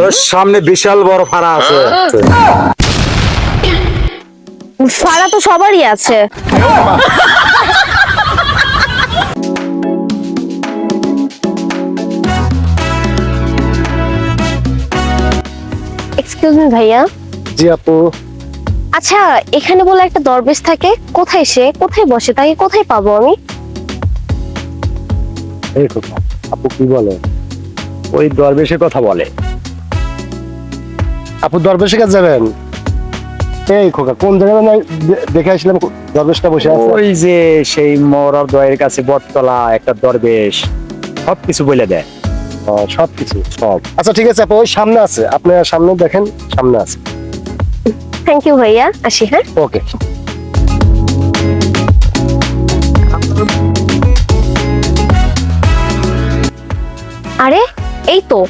তোর সামনে বিশাল বড় ফাড়া আছে। ফাড়া তো সবারই আছে। এক্সকিউজ মি ভাইয়া। জি আপু। আচ্ছা এখানে বলে একটা দরবেশ থাকে। কোথায় সে? কোথায় বসে? তাকে কোথায় পাবো আমি? এই কথা আপু কি বলে? ওই দরবেশের কথা বলে। আপু দরবেশের কাছে যাবেন? এই খোকা কোন জায়গায় দেখে আসলাম দরবেশটা বসে আছে। ওই যে সেই মরার দয়ের কাছে বটতলা একটা দরবেশ সব কিছু বলে দেয়। সব কিছু সব। আচ্ছা ঠিক আছে আপু ওই সামনে আছে। আপনি সামনে দেখেন সামনে আছে। থ্যাংক ইউ ভাইয়া আসি হ্যাঁ? ওকে। আরে এই তো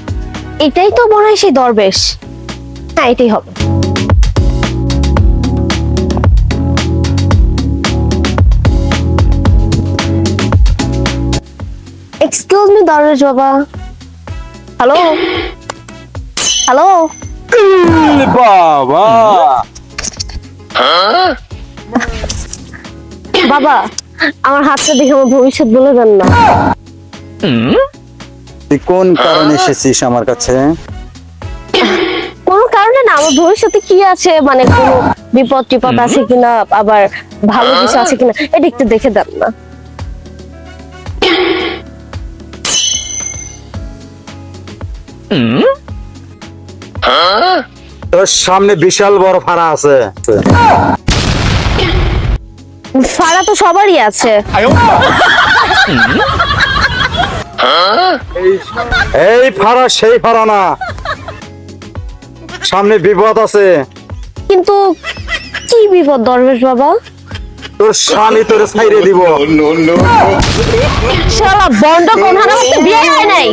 এটাই তো মনে হয় সেই দরবেশ। হ্যাঁ এটাই হবে। এক্সকিউজ মি দরবেশ বাবা হ্যালো হ্যালো বাবা। বাবা আমার হাতটা দেখে আমার ভবিষ্যৎ বলে দেন না। তুই কোন কারণে এসেছিস আমার কাছে? না আমার ভবিষ্যতে কি আছে? মানে কোনো বিপদ টিপদ আছে কিনা? আবার ভালো কিছু আছে কিনা? এটা একটু দেখে দেন না। তোর সামনে বিশাল বড় ফাড়া আছে। ফাড়া তো সবারই আছে। এই ফাড়া সেই ফাড়া না। সামনে বিপদ আছে। কিন্তু কি বিপদ দরবেশ বাবা? তোর স্বামী তোর ছাইরে দিব। শালা বন্ড কোন হারাতে বিয়ে হয় নাই?